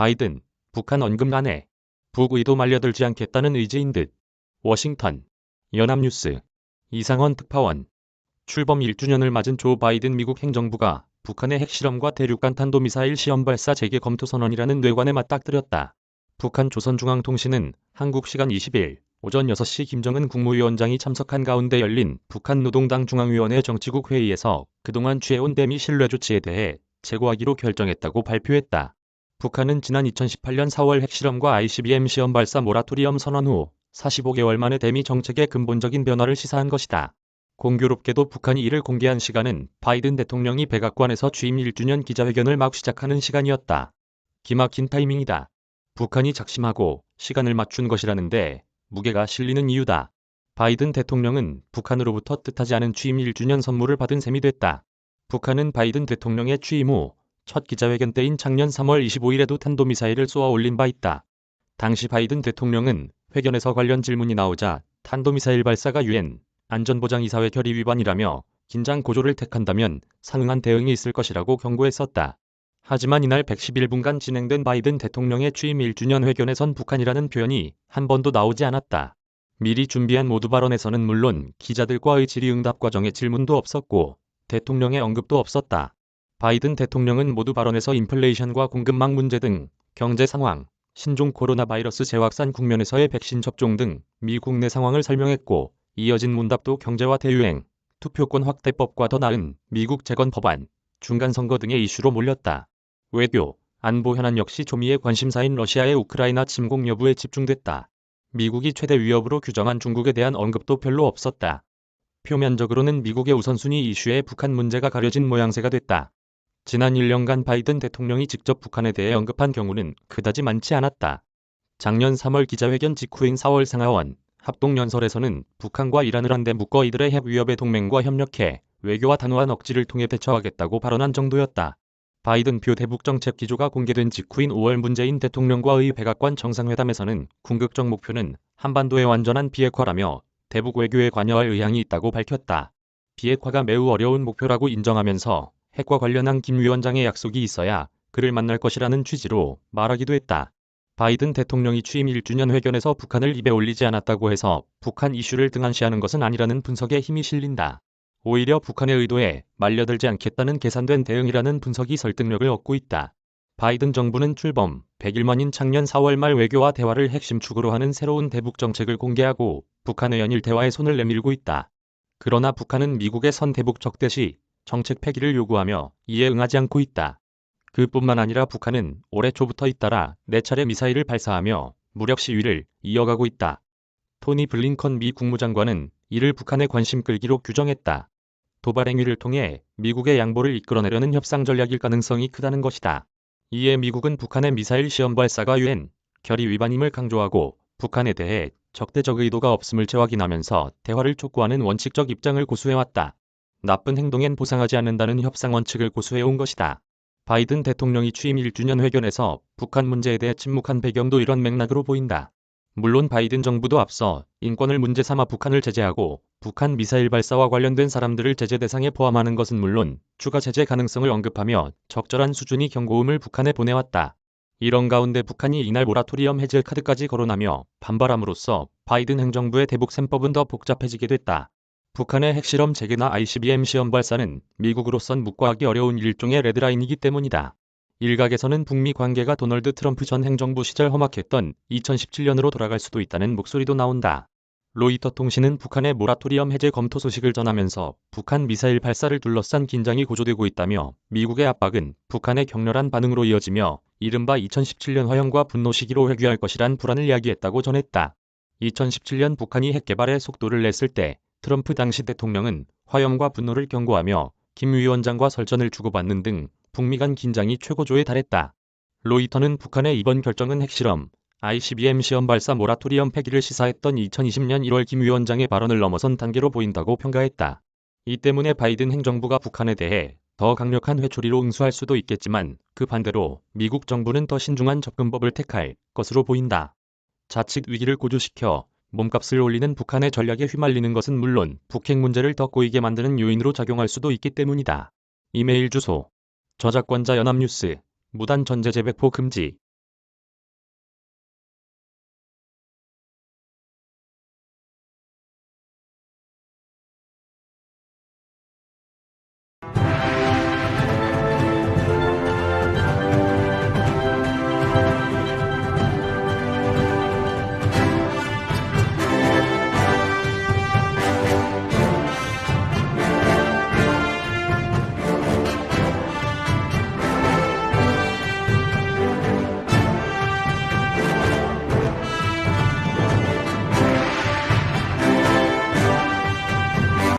바이든, 북한 언급 안에 북의도 말려들지 않겠다는 의지인 듯. 워싱턴, 연합뉴스, 이상원 특파원, 출범 1주년을 맞은 조 바이든 미국 행정부가 북한의 핵실험과 대륙간 탄도미사일 시험 발사 재개 검토 선언이라는 뇌관에 맞닥뜨렸다. 북한 조선중앙통신은 한국 시간 20일 오전 6시 김정은 국무위원장이 참석한 가운데 열린 북한 노동당 중앙위원회 정치국 회의에서 그동안 취해온 대미 신뢰 조치에 대해 재고하기로 결정했다고 발표했다. 북한은 지난 2018년 4월 핵실험과 ICBM 시험 발사 모라토리엄 선언 후 45개월 만에 대미 정책의 근본적인 변화를 시사한 것이다. 공교롭게도 북한이 이를 공개한 시간은 바이든 대통령이 백악관에서 취임 1주년 기자회견을 막 시작하는 시간이었다. 기막힌 타이밍이다. 북한이 작심하고 시간을 맞춘 것이라는데 무게가 실리는 이유다. 바이든 대통령은 북한으로부터 뜻하지 않은 취임 1주년 선물을 받은 셈이 됐다. 북한은 바이든 대통령의 취임 후 첫 기자회견 때인 작년 3월 25일에도 탄도미사일을 쏘아 올린 바 있다. 당시 바이든 대통령은 회견에서 관련 질문이 나오자 탄도미사일 발사가 유엔 안전보장이사회 결의 위반이라며 긴장 고조를 택한다면 상응한 대응이 있을 것이라고 경고했었다. 하지만 이날 111분간 진행된 바이든 대통령의 취임 1주년 회견에선 북한이라는 표현이 한 번도 나오지 않았다. 미리 준비한 모두 발언에서는 물론 기자들과의 질의응답 과정에 질문도 없었고 대통령의 언급도 없었다. 바이든 대통령은 모두 발언에서 인플레이션과 공급망 문제 등 경제 상황, 신종 코로나 바이러스 재확산 국면에서의 백신 접종 등 미국 내 상황을 설명했고 이어진 문답도 경제와 대유행, 투표권 확대법과 더 나은 미국 재건 법안, 중간 선거 등의 이슈로 몰렸다. 외교, 안보 현안 역시 조미의 관심사인 러시아의 우크라이나 침공 여부에 집중됐다. 미국이 최대 위협으로 규정한 중국에 대한 언급도 별로 없었다. 표면적으로는 미국의 우선순위 이슈에 북한 문제가 가려진 모양새가 됐다. 지난 1년간 바이든 대통령이 직접 북한에 대해 언급한 경우는 그다지 많지 않았다. 작년 3월 기자회견 직후인 4월 상하원 합동연설에서는 북한과 이란을 한데 묶어 이들의 핵 위협에 동맹과 협력해 외교와 단호한 억지를 통해 대처하겠다고 발언한 정도였다. 바이든 표 대북 정책 기조가 공개된 직후인 5월 문재인 대통령과의 백악관 정상회담에서는 궁극적 목표는 한반도의 완전한 비핵화라며 대북 외교에 관여할 의향이 있다고 밝혔다. 비핵화가 매우 어려운 목표라고 인정하면서 핵과 관련한 김 위원장의 약속이 있어야 그를 만날 것이라는 취지로 말하기도 했다. 바이든 대통령이 취임 1주년 회견에서 북한을 입에 올리지 않았다고 해서 북한 이슈를 등한시하는 것은 아니라는 분석에 힘이 실린다. 오히려 북한의 의도에 말려들지 않겠다는 계산된 대응이라는 분석이 설득력을 얻고 있다. 바이든 정부는 출범 100일 만인 작년 4월 말 외교와 대화를 핵심 축으로 하는 새로운 대북 정책을 공개하고 북한의 연일 대화에 손을 내밀고 있다. 그러나 북한은 미국의 선 대북 적대 시 정책 폐기를 요구하며 이에 응하지 않고 있다. 그뿐만 아니라 북한은 올해 초부터 잇따라 4차례 미사일을 발사하며 무력 시위를 이어가고 있다. 토니 블링컨 미 국무장관은 이를 북한의 관심 끌기로 규정했다. 도발 행위를 통해 미국의 양보를 이끌어내려는 협상 전략일 가능성이 크다는 것이다. 이에 미국은 북한의 미사일 시험 발사가 유엔 결의 위반임을 강조하고 북한에 대해 적대적 의도가 없음을 재확인하면서 대화를 촉구하는 원칙적 입장을 고수해왔다. 나쁜 행동엔 보상하지 않는다는 협상 원칙을 고수해온 것이다. 바이든 대통령이 취임 1주년 회견에서 북한 문제에 대해 침묵한 배경도 이런 맥락으로 보인다. 물론 바이든 정부도 앞서 인권을 문제 삼아 북한을 제재하고 북한 미사일 발사와 관련된 사람들을 제재 대상에 포함하는 것은 물론 추가 제재 가능성을 언급하며 적절한 수준의 경고음을 북한에 보내왔다. 이런 가운데 북한이 이날 모라토리엄 해제 카드까지 거론하며 반발함으로써 바이든 행정부의 대북 셈법은 더 복잡해지게 됐다. 북한의 핵실험 재개나 ICBM 시험 발사는 미국으로선 묵과하기 어려운 일종의 레드라인이기 때문이다. 일각에서는 북미 관계가 도널드 트럼프 전 행정부 시절 험악했던 2017년으로 돌아갈 수도 있다는 목소리도 나온다. 로이터 통신은 북한의 모라토리엄 해제 검토 소식을 전하면서 북한 미사일 발사를 둘러싼 긴장이 고조되고 있다며 미국의 압박은 북한의 격렬한 반응으로 이어지며 이른바 2017년 화형과 분노 시기로 회귀할 것이란 불안을 야기했다고 전했다. 2017년 북한이 핵 개발에 속도를 냈을 때 트럼프 당시 대통령은 화염과 분노를 경고하며 김 위원장과 설전을 주고받는 등 북미 간 긴장이 최고조에 달했다. 로이터는 북한의 이번 결정은 핵실험, ICBM 시험 발사 모라토리엄 폐기를 시사했던 2020년 1월 김 위원장의 발언을 넘어선 단계로 보인다고 평가했다. 이 때문에 바이든 행정부가 북한에 대해 더 강력한 회초리로 응수할 수도 있겠지만 그 반대로 미국 정부는 더 신중한 접근법을 택할 것으로 보인다. 자칫 위기를 고조시켜 몸값을 올리는 북한의 전략에 휘말리는 것은 물론 북핵 문제를 더 꼬이게 만드는 요인으로 작용할 수도 있기 때문이다. 이메일 주소. 저작권자 연합뉴스. 무단 전제 재배포 금지